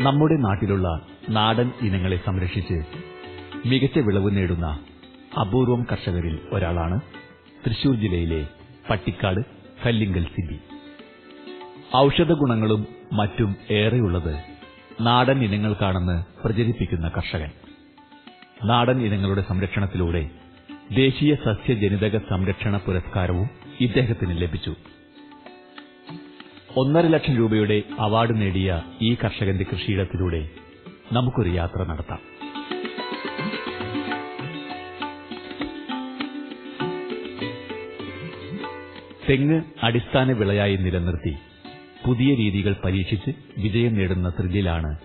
നമ്മുടെ നാട്ടിലുള്ള നാടൻ ഇനങ്ങളെ സംരക്ഷിച്ച് മികച്ച വിളവ് നേടുന്ന അപൂർവം കർഷകരിൽ ഒരാളാണ് തൃശൂർ ജില്ലയിലെ പട്ടിക്കാട് കല്ലിങ്കൽ സിബി. ഔഷധ ഗുണങ്ങളും മറ്റും ഏറെയുള്ളത് നാടൻ ഇനങ്ങൾക്കാണെന്ന് പ്രചരിപ്പിക്കുന്ന കർഷകൻ. നാടൻ ഇനങ്ങളുടെ സംരക്ഷണത്തിലൂടെ ദേശീയ സസ്യജനിതക സംരക്ഷണ പുരസ്കാരവും ഇദ്ദേഹത്തിന് ലഭിച്ചു. ഒന്നര ലക്ഷം രൂപയുടെ അവാർഡ് നേടിയ ഈ കർഷകന്റെ കൃഷിയിടത്തിലൂടെ നമുക്കൊരു യാത്ര നടത്താം. തെങ്ങ് അടിസ്ഥാന വിളയായി നിലനിർത്തി പുതിയ രീതികൾ പരീക്ഷിച്ച് വിജയം നേടുന്ന ത്രില്ലിലാണ്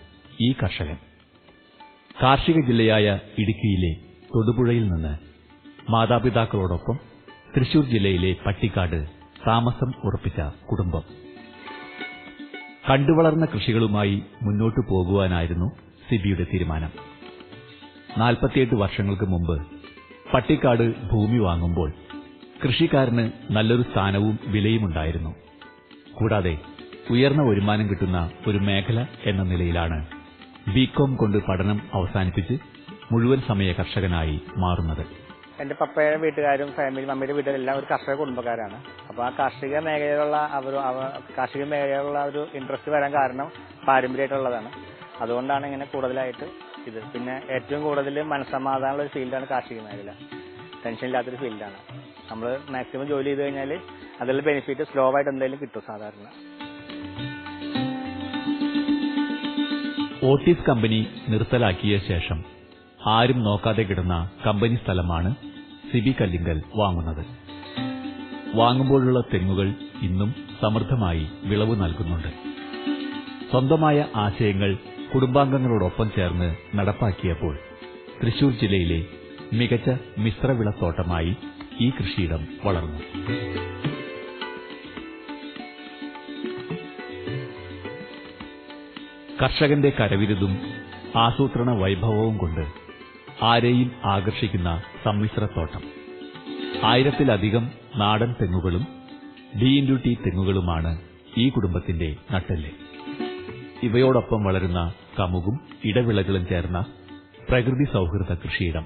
ഈ കർഷകൻ. കാർഷിക ജില്ലയായ ഇടുക്കിയിലെ തൊടുപുഴയിൽ നിന്ന് മാതാപിതാക്കളോടൊപ്പം തൃശൂർ ജില്ലയിലെ പട്ടിക്കാട് താമസം ഉറപ്പിച്ച കുടുംബം. കണ്ടുവളർന്ന കൃഷികളുമായി മുന്നോട്ടു പോകുവാനായിരുന്നു സിബിയുടെ തീരുമാനം. നാൽപ്പത്തിയെട്ട് വർഷങ്ങൾക്ക് മുമ്പ് പട്ടിക്കാട് ഭൂമി വാങ്ങുമ്പോൾ കൃഷിക്കാരന് നല്ലൊരു സ്ഥാനവും വിലയുമുണ്ടായിരുന്നു കൂടാതെ ഉയർന്ന വരുമാനം കിട്ടുന്ന ഒരു മേഖല എന്ന നിലയിലാണ് ബികോം കൊണ്ട് പഠനം അവസാനിപ്പിച്ച് മുഴുവൻ സമയ കർഷകനായി മാറുന്നത്. എന്റെ പപ്പയുടെ വീട്ടുകാരും ഫാമിലി മമ്മിയുടെ വീട്ടുകാരും എല്ലാം ഒരു കർഷക കുടുംബക്കാരാണ്. അപ്പൊ ആ കാർഷിക മേഖലയിലുള്ള അവർ കാർഷിക മേഖലയിലുള്ള ഒരു ഇൻട്രസ്റ്റ് വരാൻ കാരണം പാരമ്പര്യമായിട്ടുള്ളതാണ്. അതുകൊണ്ടാണ് ഇങ്ങനെ കൂടുതലായിട്ട് ഇത്. പിന്നെ ഏറ്റവും കൂടുതൽ മനസ്സമാധാനമുള്ള ഒരു ഫീൽഡാണ് കാർഷിക മേഖല. ടെൻഷൻ ഇല്ലാത്തൊരു ഫീൽഡാണ് നമ്മൾ മാക്സിമം ജോലി ചെയ്ത് കഴിഞ്ഞാൽ അതിലുള്ള ബെനിഫിറ്റ് സ്ലോ ആയിട്ട് എന്തെങ്കിലും കിട്ടും സാധാരണ. ഓട്ടീസ് കമ്പനി നിർത്തലാക്കിയ ശേഷം ആരും നോക്കാതെ കിടന്ന കമ്പനി സ്ഥലമാണ് സിബി കല്ലിങ്കൽ വാങ്ങുന്നത്. വാങ്ങുമ്പോഴുള്ള തെങ്ങുകൾ ഇന്നും സമൃദ്ധമായി വിളവ് നൽകുന്നുണ്ട്. സ്വന്തമായ ആശയങ്ങൾ കുടുംബാംഗങ്ങളോടൊപ്പം ചേർന്ന് നടപ്പാക്കിയപ്പോൾ തൃശൂർ ജില്ലയിലെ മികച്ച മിശ്രവിളത്തോട്ടമായി ഈ കൃഷിയിടം വളർന്നു. കർഷകന്റെ കരവിരുതും ആസൂത്രണ വൈഭവവും കൊണ്ട് ആരെയും ആകർഷിക്കുന്ന സമ്മിശ്രത്തോട്ടം ആയിരത്തിലധികം നാടൻ തെങ്ങുകളും ഡി ഇൻഡു ടി തെങ്ങുകളുമാണ് ഈ കുടുംബത്തിന്റെ നട്ടെല്ല്. ഇവയോടൊപ്പം വളരുന്ന കമുകും ഇടവിളകളും ചേർന്ന പ്രകൃതി സൗഹൃദ കൃഷിയിടം.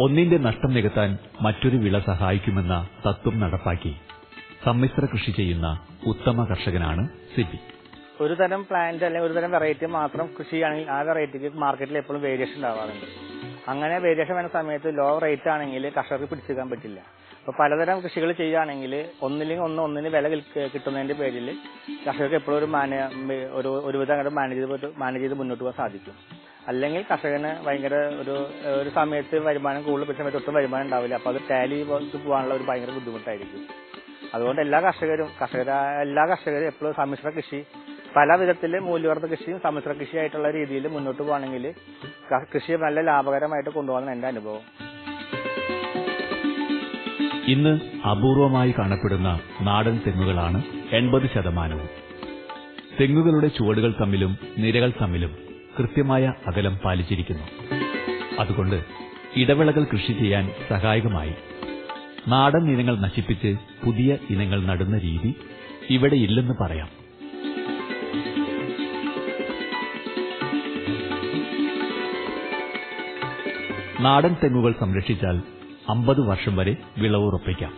ഒന്നിന്റെ നഷ്ടം നികത്താൻ മറ്റൊരു വിള സഹായിക്കുമെന്ന തത്വം നടപ്പാക്കി സമ്മിശ്ര കൃഷി ചെയ്യുന്ന ഉത്തമ കർഷകനാണ് സിബി. ഒരു തരം പ്ലാന്റ് അല്ലെങ്കിൽ ഒരു തരം വെറൈറ്റി മാത്രം കൃഷി ചെയ്യുകയാണെങ്കിൽ ആ വെറൈറ്റിക്ക് മാർക്കറ്റിൽ എപ്പോഴും വേരിയേഷൻ ഉണ്ടാവാറുണ്ട്. അങ്ങനെ വേരിയേഷൻ വരുന്ന സമയത്ത് ലോ റേറ്റ് ആണെങ്കിൽ കർഷകർക്ക് പിടിച്ചെടുക്കാൻ പറ്റില്ല. അപ്പൊ പലതരം കൃഷികൾ ചെയ്യുകയാണെങ്കിൽ ഒന്നില്ലെങ്കിൽ ഒന്ന് ഒന്നിന് വില കിട്ടുന്നതിന്റെ പേരിൽ കർഷകർക്ക് എപ്പോഴും ഒരു മാന ഒരു ഒരുവിധം അങ്ങോട്ട് മാനേജ് ചെയ്ത് മാനേജ് ചെയ്ത് മുന്നോട്ട് പോകാൻ സാധിക്കും. അല്ലെങ്കിൽ കർഷകന് ഭയങ്കര ഒരു ഒരു സമയത്ത് വരുമാനം കൂടുതൽ പിടിച്ച സമയത്ത് ഒട്ടും വരുമാനം ഉണ്ടാവില്ല. അപ്പൊ അത് ടാലി പോകാനുള്ള ഒരു ഭയങ്കര ബുദ്ധിമുട്ടായിരിക്കും. അതുകൊണ്ട് എല്ലാ കർഷകരും കർഷകര എല്ലാ കർഷകരും എപ്പോഴും സമ്മിശ്ര കൃഷി പല വിധത്തിൽ മൂല്യവർദ്ധ കൃഷിയും സമ്മിശ്ര കൃഷിയായിട്ടുള്ള രീതിയിൽ മുന്നോട്ട് പോകണമെങ്കിൽ കൃഷി നല്ല ലാഭകരമായിട്ട് കൊണ്ടുപോകണം എന്റെ അനുഭവം. ഇന്ന് അപൂർവമായി കാണപ്പെടുന്ന നാടൻ തെങ്ങുകളാണ് എൺപത് ശതമാനവും. തെങ്ങുകളുടെ ചുവടുകൾ തമ്മിലും നിരകൾ തമ്മിലും കൃത്യമായ അകലം പാലിച്ചിരിക്കുന്നു. അതുകൊണ്ട് ഇടവിളകൾ കൃഷി ചെയ്യാൻ സഹായകമായി. നാടൻ ഇനങ്ങൾ നശിപ്പിച്ച് പുതിയ ഇനങ്ങൾ നടുന്ന രീതി ഇവിടെ ഇല്ലെന്ന് പറയാം. നാടൻ തെങ്ങുകൾ സംരക്ഷിച്ചാൽ അമ്പത് വർഷം വരെ വിളവ് ഉറപ്പിക്കാം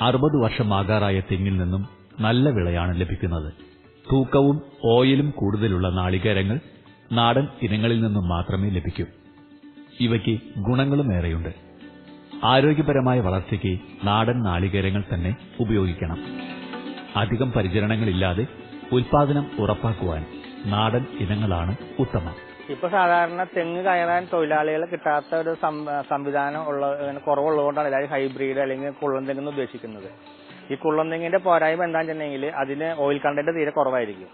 അറുപത് വർഷമാകാറായ തെങ്ങിൽ നിന്നും നല്ല വിളയാണ് ലഭിക്കുന്നത്. തൂക്കവും ഓയിലും കൂടുതലുള്ള നാളികേരങ്ങൾ നാടൻ ഇനങ്ങളിൽ നിന്നും മാത്രമേ ലഭിക്കൂ. ഇവയ്ക്ക് ഗുണങ്ങളും ഏറെയുണ്ട്. ആരോഗ്യപരമായ വളർച്ചയ്ക്ക് നാടൻ നാളികേരങ്ങൾ തന്നെ ഉപയോഗിക്കണം. അധികം പരിചരണങ്ങളില്ലാതെ ഉൽപാദനം ഉറപ്പാക്കുവാൻ നാടൻ ഇനങ്ങളാണ് ഉത്തമം. ഇപ്പൊ സാധാരണ തെങ്ങ് കയറാൻ തൊഴിലാളികളെ കിട്ടാത്ത ഒരു സംവിധാനം ഉള്ള കുറവുള്ളതുകൊണ്ടാണ് എല്ലാവരും ഹൈബ്രിഡ് അല്ലെങ്കിൽ കുള്ളൻ തെങ്ങ് ഉദ്ദേശിക്കുന്നത്. ഈ കുള്ളൻ തെങ്ങിന്റെ പോരായ്മ എന്താണെന്ന് വെച്ചിട്ടുണ്ടെങ്കിൽ അതിന് ഓയിൽ കണ്ടന്റ് തീരെ കുറവായിരിക്കും.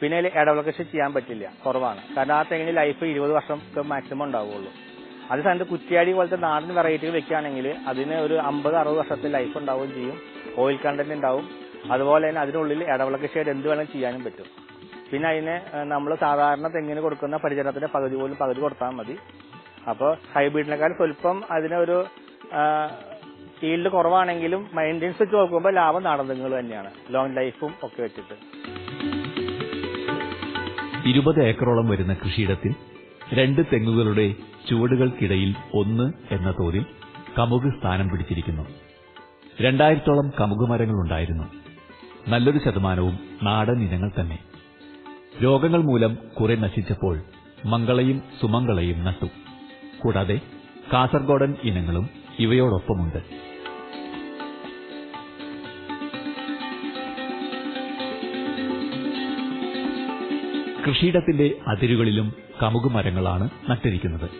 പിന്നെ അതിൽ ഇടവിള കൃഷി ചെയ്യാൻ പറ്റില്ല. കുറവാണ്. കാരണം ആ തെങ്ങിന് ലൈഫ് ഇരുപത് വർഷം മാക്സിമം ഉണ്ടാവുള്ളൂ. അതേ സമയത്ത് കുറ്റിയാടി പോലത്തെ നാടൻ വെറൈറ്റികൾ വെക്കുകയാണെങ്കിൽ അതിന് ഒരു അമ്പത് അറുപത് വർഷത്തെ ലൈഫ് ഉണ്ടാവുകയും ചെയ്യും. ഓയിൽ കണ്ടന്റ് ഉണ്ടാവും. അതുപോലെ തന്നെ അതിനുള്ളിൽ ഇടവിള കൃഷിയായിട്ട് എന്ത് വേണമെങ്കിലും ചെയ്യാനും പറ്റും. പിന്നെ അതിന് നമ്മൾ സാധാരണ തെങ്ങിന് കൊടുക്കുന്ന പരിചരണത്തിന്റെ പകുതി പോലും പകുതി കൊടുത്താൽ മതി. അപ്പോൾ ഹൈബ്രിഡിനേക്കാൾ സ്വല്പം അതിനൊരു ഫീൽഡ് കുറവാണെങ്കിലും മെയിന്റെനൻസ് വെച്ച് നോക്കുമ്പോൾ ലാഭം നാടൻ തന്നെയാണ്. ലോങ് ലൈഫും ഒക്കെ വെച്ചിട്ട്. ഇരുപത് ഏക്കറോളം വരുന്ന കൃഷിയിടത്തിൽ രണ്ട് തെങ്ങുകളുടെ ചുവടുകൾക്കിടയിൽ ഒന്ന് എന്ന തോതിൽ കമുക് സ്ഥാനം പിടിച്ചിരിക്കുന്നു. രണ്ടായിരത്തോളം കമുക് മരങ്ങളുണ്ടായിരുന്നു. നല്ലൊരു ശതമാനവും നാടൻ ഇനങ്ങൾ തന്നെ. രോഗങ്ങൾ മൂലം കുറെ നശിച്ചപ്പോൾ മംഗളയും സുമംഗളയും നട്ടു. കൂടാതെ കാസർഗോഡൻ ഇനങ്ങളും ഇവയോടൊപ്പമുണ്ട്. കൃഷിയിടത്തിന്റെ അതിരുകളിലും കമുകുമരങ്ങളാണ് നട്ടിരിക്കുന്നത്.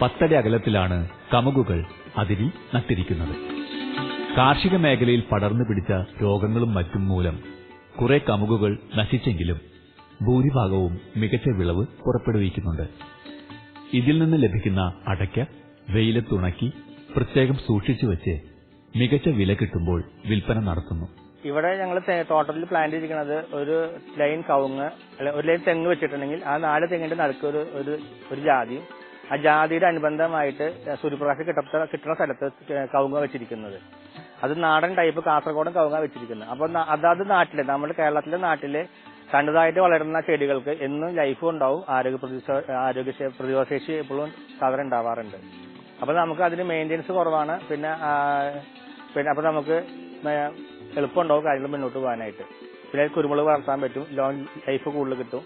പത്തടി അകലത്തിലാണ് കമുകുകൾ അതിരി നട്ടിരിക്കുന്നത്. കാർഷിക മേഖലയിൽ പടർന്നു പിടിച്ച രോഗങ്ങളും മറ്റും മൂലം കുറെ കമുകുകൾ നശിച്ചെങ്കിലും ഭൂരിഭാഗവും മികച്ച വിളവ് പുറപ്പെടുവിക്കുന്നുണ്ട്. ഇതിൽ നിന്ന് ലഭിക്കുന്ന അടയ്ക്ക വെയിലത്തുണക്കി പ്രത്യേകം സൂക്ഷിച്ചു വെച്ച് മികച്ച വില കിട്ടുമ്പോൾ വിൽപ്പന നടത്തുന്നു. ഇവിടെ ഞങ്ങൾ തോട്ടത്തിൽ പ്ലാൻ ചെയ്തിരിക്കുന്നത് ഒരു ലൈൻ കവുങ്ങ് ഒരു ലൈൻ തെങ്ങ് വെച്ചിട്ടുണ്ടെങ്കിൽ ആ നാല് തെങ്ങിന്റെ നടുക്ക് ഒരു ഒരു ജാതിയും ആ ജാതിയുടെ അനുബന്ധമായിട്ട് സൂര്യപ്രകാശം കിട്ടത്ത കിട്ടുന്ന സ്ഥലത്ത് കവുങ്ങ വെച്ചിരിക്കുന്നത്. അത് നാടൻ ടൈപ്പ് കാസർഗോഡൻ കവുങ്ങ വെച്ചിരിക്കുന്നത്. അപ്പൊ അതാത് നാട്ടിലെ നമ്മുടെ കേരളത്തിലെ നാട്ടിലെ തനതായിട്ട് വളരുന്ന ചെടികൾക്ക് എന്നും ലൈഫും ഉണ്ടാവും. ആരോഗ്യ ആരോഗ്യ പ്രതിരോധശേഷി എപ്പോഴും സാധാരണ ഉണ്ടാവാറുണ്ട്. അപ്പൊ നമുക്ക് അതിന് മെയിന്റെനൻസ് കുറവാണ്. പിന്നെ പിന്നെ അപ്പൊ നമുക്ക് എളുപ്പമുണ്ടാവും കാര്യങ്ങൾ മുന്നോട്ട് പോകാനായിട്ട്. പിന്നെ കുരുമുളക് വളർത്താൻ പറ്റും. ലോങ് ലൈഫ് കൂടുതൽ കിട്ടും.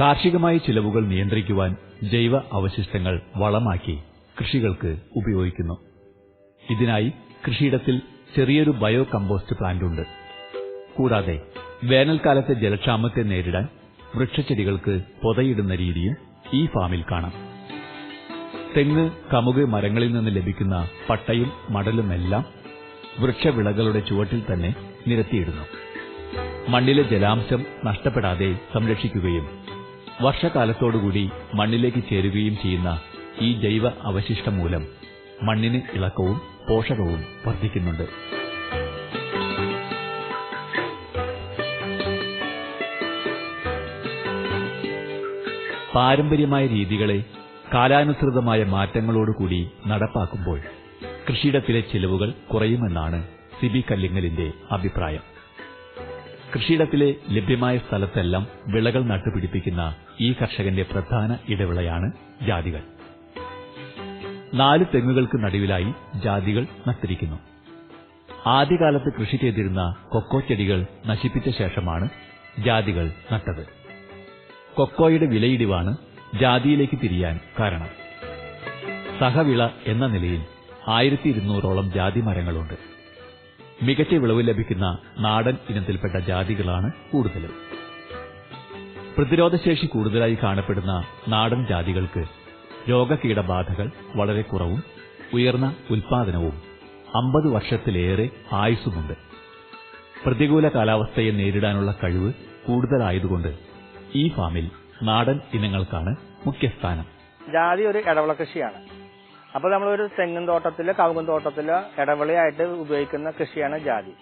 കാർഷികമായ ചിലവുകൾ നിയന്ത്രിക്കുവാൻ ജൈവ അവശിഷ്ടങ്ങൾ വളമാക്കി കൃഷികൾക്ക് ഉപയോഗിക്കുന്നു. ഇതിനായി കൃഷിയിടത്തിൽ ചെറിയൊരു ബയോ കമ്പോസ്റ്റ് പ്ലാന്റ് ഉണ്ട്. കൂടാതെ വേനൽക്കാലത്തെ ജലക്ഷാമത്തെ നേരിടാൻ വൃക്ഷച്ചെടികൾക്ക് പൊതയിടുന്ന രീതിയും ഈ ഫാമിൽ കാണാം. തെങ്ങ് കമുക് മരങ്ങളിൽ നിന്ന് ലഭിക്കുന്ന പട്ടയും മടലുമെല്ലാം വൃക്ഷവിളകളുടെ ചുവട്ടിൽ തന്നെ നിരത്തിയിടുന്നു. മണ്ണിലെ ജലാംശം നഷ്ടപ്പെടാതെ സംരക്ഷിക്കുകയും വർഷകാലത്തോടുകൂടി മണ്ണിലേക്ക് ചേരുകയും ചെയ്യുന്ന ഈ ജൈവ അവശിഷ്ടം മൂലം മണ്ണിന് ഇളക്കവും പോഷകവും വർദ്ധിക്കുന്നുണ്ട്. പാരമ്പര്യമായ രീതികളെ കാലാനുസൃതമായ മാറ്റങ്ങളോടുകൂടി നടപ്പാക്കുമ്പോൾ കൃഷിയിടത്തിലെ ചിലവുകൾ കുറയുമെന്നാണ് സിബി കല്ലിങ്ങലിന്റെ അഭിപ്രായം. കൃഷിയിടത്തിലെ ലഭ്യമായ സ്ഥലത്തെല്ലാം വിളകൾ നട്ടുപിടിപ്പിക്കുന്ന ഈ കർഷകന്റെ പ്രധാന ഇടവിളയാണ് ജാതികൾ. നാല് തെങ്ങുകൾക്ക് നടുവിലായി ജാതികൾ നട്ടിരിക്കുന്നു. ആദ്യകാലത്ത് കൃഷി ചെയ്തിരുന്ന കൊക്കോ ചെടികൾ നശിപ്പിച്ച ശേഷമാണ് ജാതികൾ നട്ടത്. കൊക്കോയുടെ വിലയിടിവാണ് ജാതിയിലേക്ക് തിരിയാൻ കാരണം. സഹവിള എന്ന നിലയിൽ ആയിരത്തി ഇരുന്നൂറോളം ജാതി മരങ്ങളുണ്ട്. മികച്ച വിളവ് ലഭിക്കുന്ന നാടൻ ഇനത്തിൽപ്പെട്ട ജാതികളാണ് കൂടുതലും. പ്രതിരോധശേഷി കൂടുതലായി കാണപ്പെടുന്ന നാടൻ ജാതികൾക്ക് രോഗകീടബാധകൾ വളരെ കുറവും ഉയർന്ന ഉൽപാദനവും അമ്പത് വർഷത്തിലേറെ ആയുസ്സുമുണ്ട്. പ്രതികൂല കാലാവസ്ഥയെ നേരിടാനുള്ള കഴിവ് കൂടുതലായതുകൊണ്ട് ഈ ഫാമിൽ നാടൻ ഇനങ്ങൾക്കാണ് മുഖ്യസ്ഥാനം. ജാതി ഒരു ഇടവള കൃഷിയാണ്. അപ്പൊ നമ്മൾ ഒരു തെങ്ങും തോട്ടത്തിൽ കവുങ്ങും തോട്ടത്തിൽ ഇടവിളയായിട്ട് ഉപയോഗിക്കുന്ന കൃഷിയാണ് ജാതി.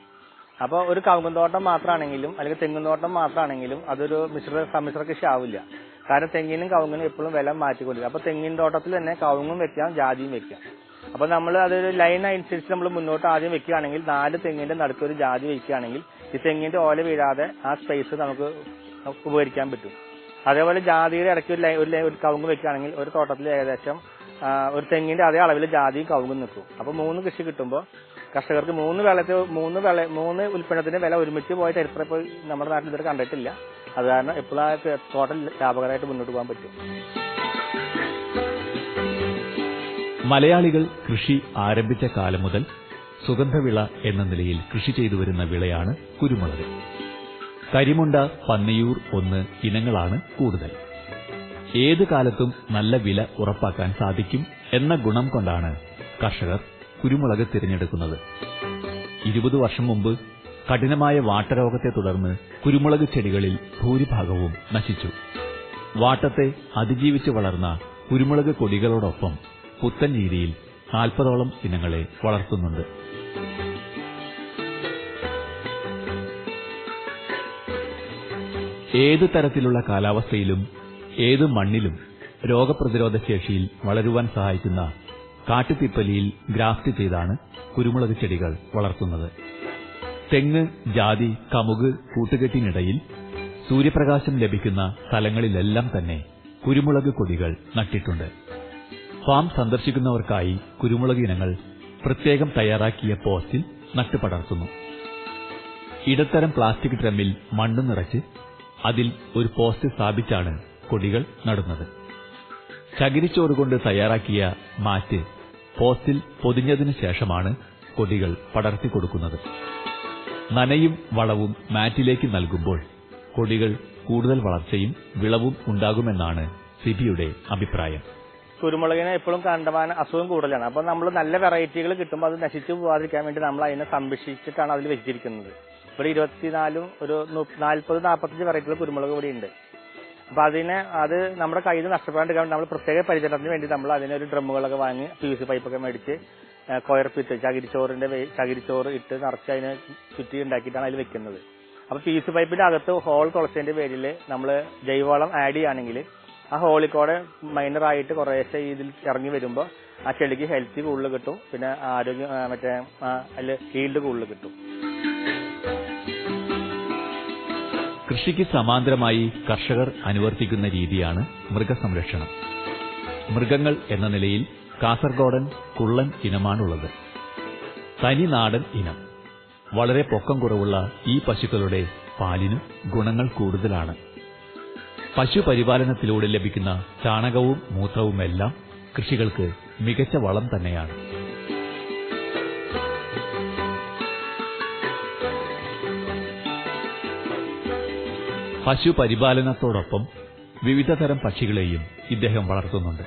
അപ്പൊ ഒരു കവുങ്ങും തോട്ടം മാത്രമാണെങ്കിലും അല്ലെങ്കിൽ തെങ്ങും തോട്ടം മാത്രമാണെങ്കിലും അതൊരു മിശ്ര സമ്മിശ്ര കൃഷി ആവില്ല. കാരണം തെങ്ങിനും കവുങ്ങിനും എപ്പോഴും വില മാറ്റിക്കൊണ്ടിരിക്കും. അപ്പൊ തെങ്ങിൻ തോട്ടത്തിൽ തന്നെ കവുങ്ങും വെക്കാം ജാതിയും വെക്കാം. അപ്പൊ നമ്മൾ അതൊരു ലൈൻ അനുസരിച്ച് നമ്മൾ മുന്നോട്ട് ആദ്യം വെക്കുകയാണെങ്കിൽ നാല് തെങ്ങിന്റെ നടുക്ക് ഒരു ജാതി വെക്കുകയാണെങ്കിൽ ഈ തെങ്ങിന്റെ ഓല വീഴാതെ ആ സ്പേസ് നമുക്ക് ഉപകരിക്കാൻ പറ്റും. അതേപോലെ ജാതിയുടെ ഇടയ്ക്ക് ഒരു കവുങ്ങ് വെക്കുകയാണെങ്കിൽ ഒരു തോട്ടത്തിൽ ഏകദേശം ഒരു തെങ്ങിന്റെ അതേ അളവിൽ ജാതിയും കവുങ്ങും നിൽക്കും. അപ്പൊ മൂന്ന് കൃഷി കിട്ടുമ്പോൾ കർഷകർക്ക് മൂന്ന് വിളത്തെ മൂന്ന് വിള മൂന്ന് ഉൽപ്പന്നത്തിന്റെ വില ഒരുമിച്ച് പോയ ചരിത്രം ഇപ്പോൾ നമ്മുടെ നാട്ടിൽ ഇതുവരെ കണ്ടിട്ടില്ല. അത് കാരണം എപ്പോഴും തോട്ടം ലാഭകരമായിട്ട് മുന്നോട്ട് പോകാൻ പറ്റും. മലയാളികൾ കൃഷി ആരംഭിച്ച കാലം മുതൽ സുഗന്ധവിള എന്ന നിലയിൽ കൃഷി ചെയ്തു വരുന്ന വിളയാണ് കുരുമുളക്. കരിമുണ്ട പന്നിയൂർ ഒന്ന് ഇനങ്ങളാണ് കൂടുതൽ. ഏതു കാലത്തും നല്ല വില ഉറപ്പാക്കാൻ സാധിക്കും എന്ന ഗുണം കൊണ്ടാണ് കർഷകർ കുരുമുളക് തിരഞ്ഞെടുക്കുന്നത്. ഇരുപത് വർഷം മുമ്പ് കഠിനമായ വാട്ടരോഗത്തെ തുടർന്ന് കുരുമുളക് ചെടികളിൽ ഭൂരിഭാഗവും നശിച്ചു. വാട്ടത്തെ അതിജീവിച്ച് വളർന്ന കുരുമുളക് കൊടികളോടൊപ്പം പുത്തൻ രീതിയിൽ നാൽപ്പതോളം ഇനങ്ങളെ വളർത്തുന്നുണ്ട്. ഏതു തരത്തിലുള്ള കാലാവസ്ഥയിലും ഏത് മണ്ണിലും രോഗപ്രതിരോധ ശേഷിയിൽ വളരുവാൻ സഹായിക്കുന്ന കാട്ടുതിപ്പലിയിൽ ഗ്രാഫ്റ്റ് ചെയ്താണ് കുരുമുളക് ചെടികൾ വളർത്തുന്നത്. തെങ്ങ് ജാതി കമുക് കൂട്ടുകെട്ടിനിടയിൽ സൂര്യപ്രകാശം ലഭിക്കുന്ന സ്ഥലങ്ങളിലെല്ലാം തന്നെ കുരുമുളക് കൊടികൾ നട്ടിട്ടുണ്ട്. ഫാം സന്ദർശിക്കുന്നവർക്കായി കുരുമുളക് ഇനങ്ങൾ പ്രത്യേകം തയ്യാറാക്കിയ പോസ്റ്റിൽ നട്ടുപടർത്തുന്നു ഇടത്തരം പ്ലാസ്റ്റിക് ഡ്രമ്മിൽ മണ്ണ് നിറച്ച് അതിൽ ഒരു പോസ്റ്റ് സ്ഥാപിച്ചാണ് കൊടികൾ നടുന്നത്. ചകിരിച്ചോറ് കൊണ്ട് തയ്യാറാക്കിയ മാറ്റ് പോസ്റ്റിൽ പൊതിഞ്ഞതിനു ശേഷമാണ് കൊടികൾ പടർത്തി കൊടുക്കുന്നത്. നനയും വളവും മാറ്റിലേക്ക് നൽകുമ്പോൾ കൊടികൾ കൂടുതൽ വളർച്ചയും വിളവും ഉണ്ടാകുമെന്നാണ് സിബിയുടെ അഭിപ്രായം. കുരുമുളകിന് എപ്പോഴും കണ്ടമാന അസുഖം കൂടുതലാണ്. അപ്പൊ നമ്മൾ നല്ല വെറൈറ്റികൾ കിട്ടുമ്പോൾ അത് നശിച്ചു പോവാതിരിക്കാൻ വേണ്ടി നമ്മൾ അതിനെ സംരക്ഷിച്ചിട്ടാണ് അതിൽ വെച്ചിരിക്കുന്നത്. ഇവിടെ ഇരുപത്തിനാലും ഒരു നാൽപ്പത് നാൽപ്പത്തഞ്ച് വെറൈറ്റികൾ കുരുമുളക് ഇവിടെ ഉണ്ട് അപ്പൊ അതിനെ അത് നമ്മുടെ കയ്യിൽ നിന്ന് നഷ്ടപ്പെടാണ്ട് നമ്മൾ പ്രത്യേക പരിചരണത്തിന് വേണ്ടി നമ്മൾ അതിനൊരു ഡ്രമ്മുകളൊക്കെ വാങ്ങി പി വി സി പൈപ്പൊക്കെ മേടിച്ച് കൊയർപ്പിട്ട് ചകിരിച്ചോറിന്റെ ചകിരിച്ചോറ് ഇട്ട് നിറച്ച് അതിനെ ചുറ്റി ഉണ്ടാക്കിയിട്ടാണ് അതിൽ വെക്കുന്നത്. അപ്പൊ പി സി പൈപ്പിന്റെ അകത്ത് ഹോൾ തുളച്ചതിന്റെ പേരിൽ നമ്മൾ ജൈവവളം ആഡ് ചെയ്യുകയാണെങ്കിൽ ആ ഹോളിൽ കൂടെ മൈനറായിട്ട് കുറേശ്ശെ ഇതിൽ ഇറങ്ങി വരുമ്പോൾ ആ ചെടിക്ക് ഹെൽത്തി കൂടുതൽ കിട്ടും പിന്നെ ആരോഗ്യം മറ്റേ അതിൽ ഹീൽഡ് കൂടുതൽ കിട്ടും. കൃഷിക്ക് സമാന്തരമായി കർഷകർ അനുവർത്തിക്കുന്ന രീതിയാണ് മൃഗസംരക്ഷണം. മൃഗങ്ങൾ എന്ന നിലയിൽ കാസർഗോഡൻ കുള്ളൻ ഇനമാണുള്ളത്. തനി നാടൻ ഇനം. വളരെ പൊക്കം കുറവുള്ള ഈ പശുക്കളുടെ പാലിന് ഗുണങ്ങൾ കൂടുതലാണ്. പശുപരിപാലനത്തിലൂടെ ലഭിക്കുന്ന ചാണകവും മൂത്രവുമെല്ലാം കൃഷികൾക്ക് മികച്ച വളം തന്നെയാണ്. പശുപരിപാലനത്തോടൊപ്പം വിവിധ തരം പക്ഷികളെയും ഇദ്ദേഹം വളർത്തുന്നുണ്ട്.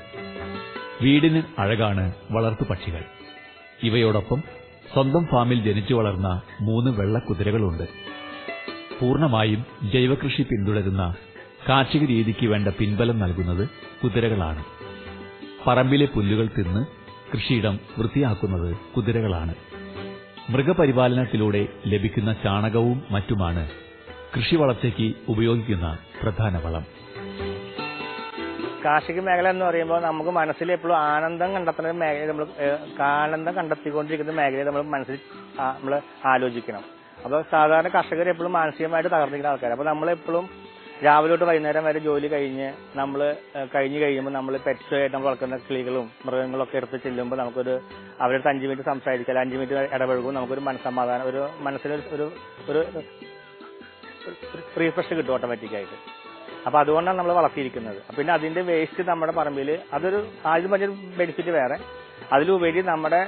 വീടിന് അഴകാണ് വളർത്തു പക്ഷികൾ. ഇവയോടൊപ്പം സ്വന്തം ഫാമിൽ ജനിച്ചു വളർന്ന മൂന്ന് വെള്ളക്കുതിരകളുണ്ട്. പൂർണമായും ജൈവകൃഷി പിന്തുടരുന്ന കാർഷിക രീതിക്ക് വേണ്ട പിൻബലം നൽകുന്നത് കുതിരകളാണ്. പറമ്പിലെ പുല്ലുകൾ തിന്ന് കൃഷിയിടം വൃത്തിയാക്കുന്നത് കുതിരകളാണ്. മൃഗപരിപാലനത്തിലൂടെ ലഭിക്കുന്ന ചാണകവും മറ്റുമാണ് കൃഷി വളർച്ചയ്ക്ക് ഉപയോഗിക്കുന്ന പ്രധാന വളം. കാർഷിക മേഖല എന്ന് പറയുമ്പോൾ നമുക്ക് മനസ്സിൽ എപ്പോഴും ആനന്ദം കണ്ടെത്തുന്ന മേഖല നമ്മൾ ആനന്ദം കണ്ടെത്തിക്കൊണ്ടിരിക്കുന്ന മേഖലയെ നമ്മൾ മനസ്സിൽ നമ്മൾ ആലോചിക്കണം. അപ്പോൾ സാധാരണ കർഷകർ എപ്പോഴും മാനസികമായിട്ട് തകർന്നിരിക്കുന്ന ആൾക്കാർ അപ്പോൾ നമ്മളെപ്പോഴും രാവിലെ തൊട്ട് വൈകുന്നേരം വരെ ജോലി കഴിഞ്ഞ് നമ്മൾ കഴിഞ്ഞ് കഴിയുമ്പോൾ നമ്മൾ പെറ്റ്സുമായിട്ട് നമ്മൾ വളർത്തുന്ന കിളികളും മൃഗങ്ങളും ഒക്കെ എടുത്ത് ചെല്ലുമ്പോൾ നമുക്കൊരു അവരുടെ അഞ്ച് മിനിറ്റ് സംസാരിക്കാം അഞ്ച് മിനിറ്റ് ഇടപഴകും നമുക്കൊരു മനസ്സമാധാനം ഒരു മനസ്സിന് ഒരു ഒരു റീഫ്രഷ് കിട്ടും ഓട്ടോമാറ്റിക്കായിട്ട് അപ്പൊ അതുകൊണ്ടാണ് നമ്മൾ വളർത്തിയിരിക്കുന്നത്. പിന്നെ അതിന്റെ വേസ്റ്റ് നമ്മുടെ പറമ്പിൽ അതൊരു ആദ്യം പറഞ്ഞൊരു ബെനിഫിറ്റ് വേറെ. അതിലുപരി നമ്മുടെ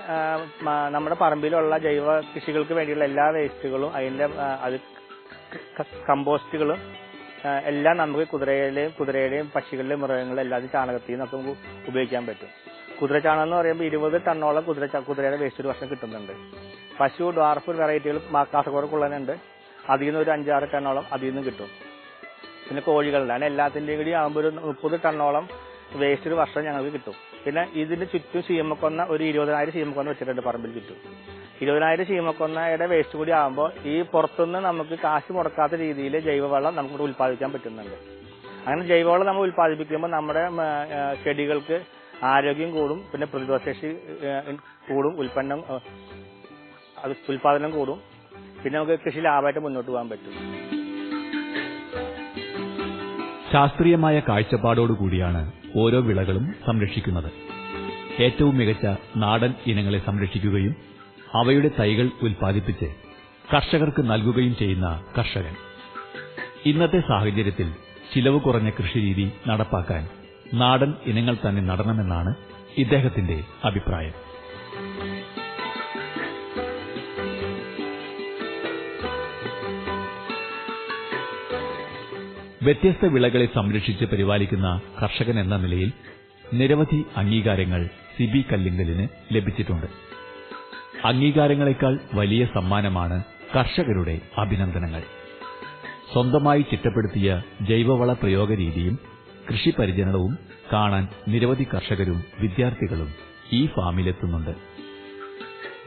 നമ്മുടെ പറമ്പിലുള്ള ജൈവ കൃഷികൾക്ക് വേണ്ടിയുള്ള എല്ലാ വേസ്റ്റുകളും അതിന്റെ അത് കമ്പോസ്റ്റുകളും എല്ലാം നമുക്ക് കുതിരയുടെയും കുതിരയുടെയും പക്ഷികളുടെയും മൃഗങ്ങളുടെയും എല്ലാ ചാണകത്തിൽ നിന്നൊക്കെ നമുക്ക് ഉപയോഗിക്കാൻ പറ്റും. കുതിര ചാണകം എന്ന് പറയുമ്പോൾ ഇരുപത് ടണ്ണോളം കുതിര കുതിരയുടെ വേസ്റ്റ് ഒരു വർഷം കിട്ടുന്നുണ്ട്. പശു ഡ്വാർഫ് വെറൈറ്റികൾ കാസർഗോഡ് കൊള്ളനുണ്ട് അതിൽ നിന്ന് ഒരു അഞ്ചാറ് ടണ്ണോളം അതിൽ നിന്ന് കിട്ടും. പിന്നെ കോഴികളുടെ അങ്ങനെ എല്ലാത്തിന്റെയും കൂടി ആകുമ്പോൾ ഒരു മുപ്പത് ടണ്ണോളം വേസ്റ്റ് ഒരു വർഷം ഞങ്ങൾക്ക് കിട്ടും. പിന്നെ ഇതിന്റെ ചുറ്റും ചീമക്കൊന്ന ഒരു ഇരുപതിനായിരം ചീമക്കൊന്ന വെച്ചിട്ടുണ്ട് പറമ്പിൽ ചുറ്റും. ഇരുപതിനായിരം ചീമക്കൊന്നയുടെ വേസ്റ്റ് കൂടി ആകുമ്പോൾ ഈ പുറത്തുനിന്ന് നമുക്ക് കാശ് മുടക്കാത്ത രീതിയിൽ ജൈവവളം നമുക്ക് ഉൽപ്പാദിപ്പിക്കാൻ പറ്റുന്നുണ്ട്. അങ്ങനെ ജൈവവളം നമ്മൾ ഉൽപ്പാദിപ്പിക്കുമ്പോൾ നമ്മുടെ ചെടികൾക്ക് ആരോഗ്യം കൂടും പിന്നെ പ്രതിരോധശേഷി കൂടും ഉൽപ്പന്നം അത് ഉൽപാദനം കൂടും. പിന്നെ നമുക്ക് കൃഷി ലാഭമായിട്ട് മുന്നോട്ട് പോകാൻ പറ്റും. ശാസ്ത്രീയമായ കാഴ്ചപ്പാടോടുകൂടിയാണ് ഓരോ വിളകളും സംരക്ഷിക്കുന്നത്. ഏറ്റവും മികച്ച നാടൻ ഇനങ്ങളെ സംരക്ഷിക്കുകയും അവയുടെ തൈകൾ ഉൽപ്പാദിപ്പിച്ച് കർഷകർക്ക് നൽകുകയും ചെയ്യുന്ന കർഷകൻ. ഇന്നത്തെ സാഹചര്യത്തിൽ ചിലവ് കുറഞ്ഞ കൃഷിരീതി നടപ്പാക്കാൻ നാടൻ ഇനങ്ങൾ തന്നെ നടണമെന്നാണ് ഇദ്ദേഹത്തിന്റെ അഭിപ്രായം. വ്യത്യസ്ത വിളകളെ സംരക്ഷിച്ച് പരിപാലിക്കുന്ന കർഷകൻ എന്ന നിലയിൽ നിരവധി അംഗീകാരങ്ങൾ സിബി കല്ലിങ്കലിന് ലഭിച്ചിട്ടുണ്ട്. അംഗീകാരങ്ങളെക്കാൾ വലിയ സമ്മാനമാണ് കർഷകരുടെ അഭിനന്ദനങ്ങൾ. സ്വന്തമായി ചിട്ടപ്പെടുത്തിയ ജൈവവള പ്രയോഗ രീതിയും കൃഷി പരിചരണവും കാണാൻ നിരവധി കർഷകരും വിദ്യാർത്ഥികളും ഈ ഫാമിലെത്തുന്നുണ്ട്.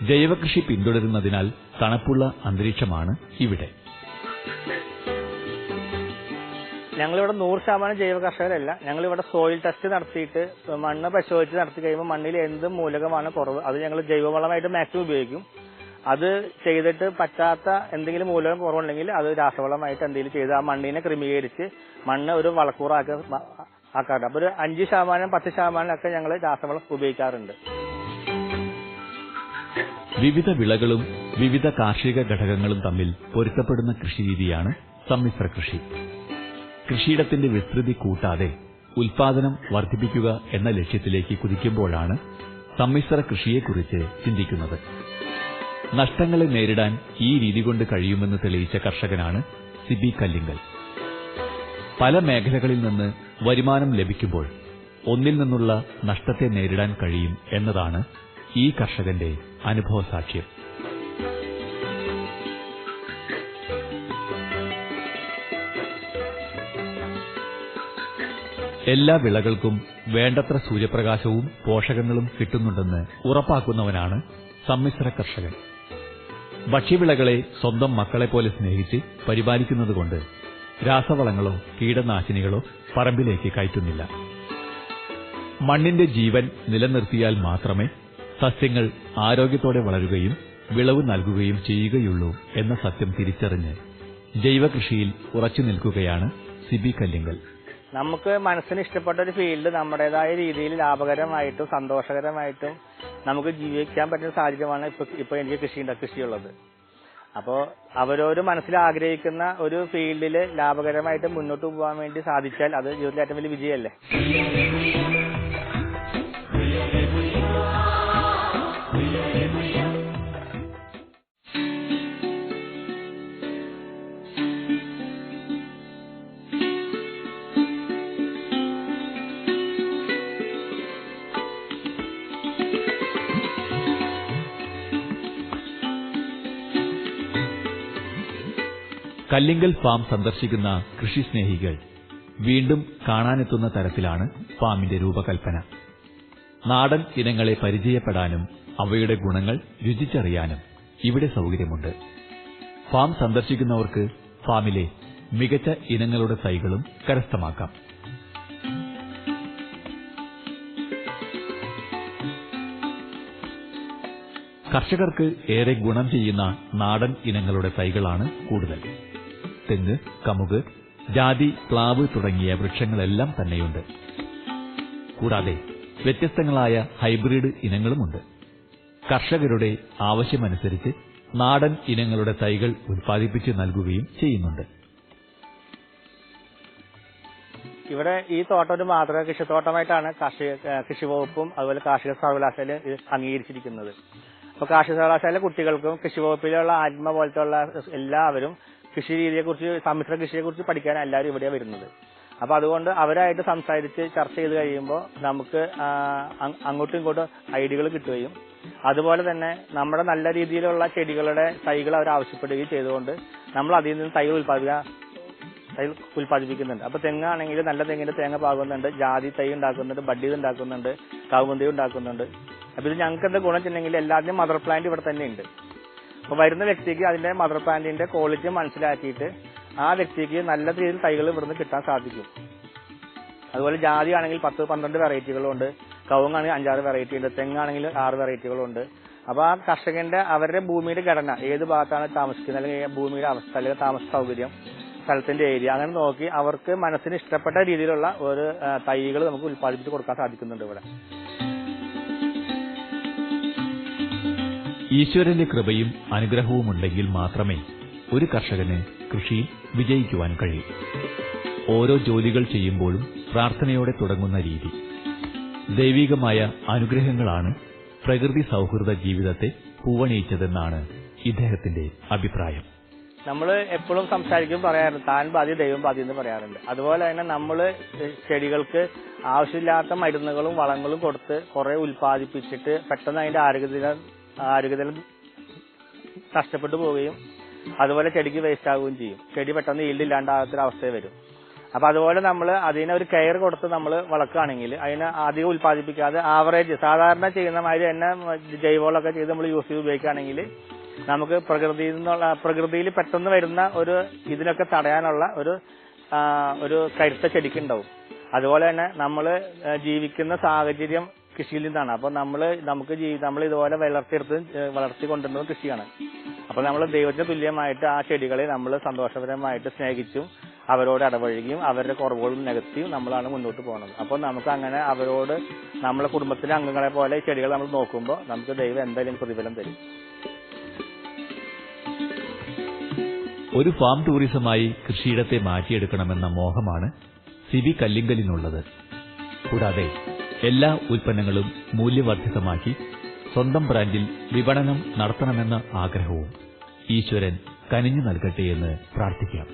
ജൈവകൃഷി പിന്തുടരുന്നതിനാൽ തണുപ്പുള്ള അന്തരീക്ഷമാണ് ഇവിടെ. ഞങ്ങളിവിടെ നൂറ് ശതമാനം ജൈവ കർഷകരല്ല. ഞങ്ങളിവിടെ സോയിൽ ടെസ്റ്റ് നടത്തിയിട്ട് മണ്ണ് പരിശോധിച്ച് നടത്തി കഴിയുമ്പോൾ മണ്ണിൽ എന്ത് മൂലകമാണ് കുറവ് അത് ഞങ്ങൾ ജൈവവളമായിട്ട് മാക്സിമം ഉപയോഗിക്കും. അത് ചെയ്തിട്ട് പറ്റാത്ത എന്തെങ്കിലും മൂലകം കുറവുണ്ടെങ്കിൽ അത് രാസവളമായിട്ട് എന്തെങ്കിലും ചെയ്ത് ആ മണ്ണിനെ ക്രമീകരിച്ച് മണ്ണ് ഒരു വളക്കൂറാക്കി ആക്കാറുണ്ട്. അപ്പൊ ഒരു അഞ്ച് ശതമാനം പത്ത് ശതമാനം ഒക്കെ ഞങ്ങൾ രാസവളം ഉപയോഗിക്കാറുണ്ട്. വിവിധ വിളകളും വിവിധ കാർഷിക ഘടകങ്ങളും തമ്മിൽ പൊരുത്തപ്പെടുന്ന കൃഷിരീതിയാണ് സമ്മിശ്ര കൃഷി. കൃഷിയിടത്തിന്റെ വിസ്തൃതി കൂട്ടാതെ ഉൽപാദനം വർദ്ധിപ്പിക്കുക എന്ന ലക്ഷ്യത്തിലേക്ക് കുതിക്കുമ്പോഴാണ് സമ്മിശ്ര കൃഷിയെക്കുറിച്ച് ചിന്തിക്കുന്നത്. നഷ്ടങ്ങളെ നേരിടാൻ ഈ രീതി കൊണ്ട് കഴിയുമെന്ന് തെളിയിച്ച കർഷകനാണ് സിബി കല്ലിങ്കൽ. പല മേഖലകളിൽ നിന്ന് വരുമാനം ലഭിക്കുമ്പോൾ ഒന്നിൽ നിന്നുള്ള നഷ്ടത്തെ നേരിടാൻ കഴിയും എന്നതാണ് ഈ കർഷകന്റെ അനുഭവ സാക്ഷ്യം എല്ലാ വിളകൾക്കും വേണ്ടത്ര സൂര്യപ്രകാശവും പോഷകങ്ങളും കിട്ടുന്നുണ്ടെന്ന് ഉറപ്പാക്കുന്നവനാണ് സമ്മിശ്ര കർഷകൻ. ഭക്ഷ്യവിളകളെ സ്വന്തം മക്കളെപ്പോലെ സ്നേഹിച്ച് പരിപാലിക്കുന്നതുകൊണ്ട് രാസവളങ്ങളോ കീടനാശിനികളോ പറമ്പിലേക്ക് കയറ്റുന്നില്ല. മണ്ണിന്റെ ജീവൻ നിലനിർത്തിയാൽ മാത്രമേ സസ്യങ്ങൾ ആരോഗ്യത്തോടെ വളരുകയും വിളവ് നൽകുകയും ചെയ്യുകയുള്ളൂ എന്ന സത്യം തിരിച്ചറിഞ്ഞ് ജൈവകൃഷിയിൽ ഉറച്ചു നിൽക്കുകയാണ് സിബി കല്ലിങ്കൽ. നമുക്ക് മനസ്സിന് ഇഷ്ടപ്പെട്ട ഒരു ഫീൽഡ് നമ്മുടേതായ രീതിയിൽ ലാഭകരമായിട്ടും സന്തോഷകരമായിട്ടും നമുക്ക് ജീവിക്കാൻ പറ്റുന്ന സാഹചര്യമാണ് ഇപ്പൊ ഇപ്പൊ എനിക്ക് കൃഷി കൃഷിയുള്ളത്. അപ്പോൾ അവരോര് മനസ്സിൽ ആഗ്രഹിക്കുന്ന ഒരു ഫീൽഡിൽ ലാഭകരമായിട്ട് മുന്നോട്ട് പോകാൻ വേണ്ടി സാധിച്ചാൽ അത് ജീവിതത്തിലെ ഏറ്റവും വലിയ വിജയമല്ലേ? കല്ലിങ്കൽ ഫാം സന്ദർശിക്കുന്ന കൃഷി സ്നേഹികൾ വീണ്ടും കാണാനെത്തുന്ന തരത്തിലാണ് ഫാമിന്റെ രൂപകൽപ്പന. നാടൻ ഇനങ്ങളെ പരിചയപ്പെടാനും അവയുടെ ഗുണങ്ങൾ രുചിച്ചറിയാനും ഇവിടെ സൗകര്യമുണ്ട്. ഫാം സന്ദർശിക്കുന്നവർക്ക് ഫാമിലെ മികച്ച ഇനങ്ങളുടെ തൈകളും കരസ്ഥമാക്കാം. കർഷകർക്ക് ഏറെ ഗുണം ചെയ്യുന്ന നാടൻ ഇനങ്ങളുടെ തൈകളാണ് കൂടുതൽ. തെങ്ങ് കമുക് ജാതി പ്ലാവ് തുടങ്ങിയ വൃക്ഷങ്ങളെല്ലാം തന്നെയുണ്ട്. കൂടാതെ വ്യത്യസ്തങ്ങളായ ഹൈബ്രിഡ് ഇനങ്ങളുമുണ്ട്. കർഷകരുടെ ആവശ്യമനുസരിച്ച് നാടൻ ഇനങ്ങളുടെ തൈകൾ ഉൽപ്പാദിപ്പിച്ച് നൽകുകയും ചെയ്യുന്നുണ്ട്. ഇവിടെ ഈ തോട്ടം ഒരു മാതൃക കൃഷിത്തോട്ടമായിട്ടാണ് കാർഷിക കൃഷി വകുപ്പും അതുപോലെ കാർഷിക സർവകലാശാല അംഗീകരിച്ചിരിക്കുന്നത്. അപ്പൊ കാർഷിക സർവകലാശാല കുട്ടികൾക്കും കൃഷി വകുപ്പിലുള്ള ആത്മ പോലത്തെ ഉള്ള എല്ലാവരും കൃഷി രീതിയെക്കുറിച്ച് സമ്മിശ്ര കൃഷിയെക്കുറിച്ച് പഠിക്കാൻ എല്ലാവരും ഇവിടെ വരുന്നത്. അപ്പൊ അതുകൊണ്ട് അവരായിട്ട് സംസാരിച്ച് ചർച്ച ചെയ്ത് കഴിയുമ്പോൾ നമുക്ക് അങ്ങോട്ടും ഇങ്ങോട്ടും ഐഡിയകൾ കിട്ടുകയും അതുപോലെ തന്നെ നമ്മുടെ നല്ല രീതിയിലുള്ള ചെടികളുടെ തൈകൾ അവർ ആവശ്യപ്പെടുകയും ചെയ്തുകൊണ്ട് നമ്മൾ അതിൽ നിന്ന് തൈകൾ ഉൽപ്പാദിപ്പിക്കാൻ തൈ ഉൽപ്പാദിപ്പിക്കുന്നുണ്ട്. അപ്പൊ തെങ്ങാണെങ്കിൽ നല്ല തെങ്ങിന്റെ തേങ്ങ പാകുന്നുണ്ട് ജാതി തൈ ഉണ്ടാക്കുന്നുണ്ട് ബഡ്ഡി ഉണ്ടാക്കുന്നുണ്ട് കാവുമന്തി ഉണ്ടാക്കുന്നുണ്ട്. അപ്പൊ ഇത് ഞങ്ങൾക്ക് എന്താ ഗുണം വെച്ചിട്ടുണ്ടെങ്കിൽ എല്ലാത്തിനും മദർ പ്ലാന്റ് ഇവിടെ തന്നെ ഉണ്ട്. അപ്പൊ വരുന്ന വ്യക്തിക്ക് അതിന്റെ മദർ പ്ലാന്റിന്റെ ക്വാളിറ്റി മനസ്സിലാക്കിയിട്ട് ആ വ്യക്തിക്ക് നല്ല രീതിയിൽ തൈകൾ ഇവിടുന്ന് കിട്ടാൻ സാധിക്കും. അതുപോലെ ജാതി ആണെങ്കിൽ പത്ത് പന്ത്രണ്ട് വെറൈറ്റികളുണ്ട് കവുങ്ങാണെങ്കിൽ അഞ്ചാറ് വെറൈറ്റി ഉണ്ട്. തെങ്ങാണെങ്കിൽ ആറ് വെറൈറ്റികളുണ്ട് അപ്പൊ ആ കർഷകന്റെ അവരുടെ ഭൂമിയുടെ ഘടന ഏത് ഭാഗത്താണ് താമസിക്കുന്നത് അല്ലെങ്കിൽ ഭൂമിയുടെ അവസ്ഥ അല്ലെങ്കിൽ താമസ സൗകര്യം സ്ഥലത്തിന്റെ ഏരിയ അങ്ങനെ നോക്കി അവർക്ക് മനസ്സിന് ഇഷ്ടപ്പെട്ട രീതിയിലുള്ള ഒരു തൈകൾ നമുക്ക് ഉൽപ്പാദിപ്പിച്ച് കൊടുക്കാൻ സാധിക്കുന്നുണ്ട് ഇവിടെ. ഈശ്വരന്റെ കൃപയും അനുഗ്രഹവും ഉണ്ടെങ്കിൽ മാത്രമേ ഒരു കർഷകന് കൃഷിയിൽ വിജയിക്കുവാൻ കഴിയൂ. ഓരോ ജോലികൾ ചെയ്യുമ്പോഴും പ്രാർത്ഥനയോടെ തുടങ്ങുന്ന രീതി. ദൈവികമായ അനുഗ്രഹങ്ങളാണ് പ്രകൃതി സൗഹൃദ ജീവിതത്തെ പൂവണിയിച്ചതെന്നാണ് ഇദ്ദേഹത്തിന്റെ അഭിപ്രായം. നമ്മൾ എപ്പോഴും സംസാരിക്കും പറയാറുണ്ട് താൻ പാതി ദൈവം പാതി എന്ന് പറയാറുണ്ട്. അതുപോലെ തന്നെ നമ്മൾ ചെടികൾക്ക് ആവശ്യമില്ലാത്ത മരുന്നുകളും വളങ്ങളും കൊടുത്ത് കുറെ ഉൽപ്പാദിപ്പിച്ചിട്ട് പെട്ടെന്ന് അതിന്റെ ആരോഗ്യനില ആരോഗ്യനില നഷ്ടപ്പെട്ടു പോവുകയും അതുപോലെ ചെടിക്ക് വേസ്റ്റ് ആവുകയും ചെയ്യും. ചെടി പെട്ടെന്ന് ഈൽഡ് ഇല്ലാണ്ടാകാത്തൊരു അവസ്ഥ വരും. അപ്പൊ അതുപോലെ നമ്മൾ അതിനെ ഒരു കെയർ കൊടുത്ത് നമ്മൾ വളർക്കുകയാണെങ്കിൽ അതിനെ അധികം ഉൽപ്പാദിപ്പിക്കാതെ ആവറേജ് സാധാരണ ചെയ്യുന്ന മാതിരി തന്നെ ജൈവവളമൊക്കെ ചെയ്ത് നമ്മൾ യൂസ് ചെയ്ത് ഉപയോഗിക്കുകയാണെങ്കിൽ നമുക്ക് പ്രകൃതിയിൽ നിന്നുള്ള പ്രകൃതിയിൽ പെട്ടെന്ന് വരുന്ന ഒരു ഇതിനൊക്കെ തടയാനുള്ള ഒരു ഒരു കരുത്ത ചെടിക്കുണ്ടാവും അതുപോലെ തന്നെ നമ്മൾ ജീവിക്കുന്ന സാഹചര്യം കൃഷിയിൽ നിന്നാണ് അപ്പൊ നമ്മൾ നമുക്ക് നമ്മൾ ഇതുപോലെ വളർത്തിയെടുത്ത് വളർത്തി കൊണ്ടുവരുന്നത് കൃഷിയാണ്. അപ്പൊ നമ്മൾ ദൈവത്തിന് തുല്യമായിട്ട് ആ ചെടികളെ നമ്മൾ സന്തോഷപരമായിട്ട് സ്നേഹിച്ചും അവരോട് ഇടപഴകിയും അവരുടെ കുറവുകളും നികത്തിയും നമ്മളാണ് മുന്നോട്ട് പോകുന്നത്. അപ്പോൾ നമുക്ക് അങ്ങനെ അവരോട് നമ്മളെ കുടുംബത്തിലെ അംഗങ്ങളെ പോലെ ചെടികൾ നമ്മൾ നോക്കുമ്പോൾ നമുക്ക് ദൈവം എന്തായാലും പ്രതിഫലം തരും. ഒരു ഫാം ടൂറിസമായി കൃഷിയിടത്തെ മാറ്റിയെടുക്കണമെന്ന മോഹമാണ് സിബി കല്ലിങ്കലിനുള്ളത്. കൂടാതെ എല്ലാ ഉൽപ്പന്നങ്ങളും മൂല്യവർദ്ധിതമാക്കി സ്വന്തം ബ്രാൻഡിൽ വിപണനം നടത്തണമെന്ന ആഗ്രഹവും ഈശ്വരൻ കനിഞ്ഞു നൽകട്ടെ എന്ന് പ്രാർത്ഥിക്കാം.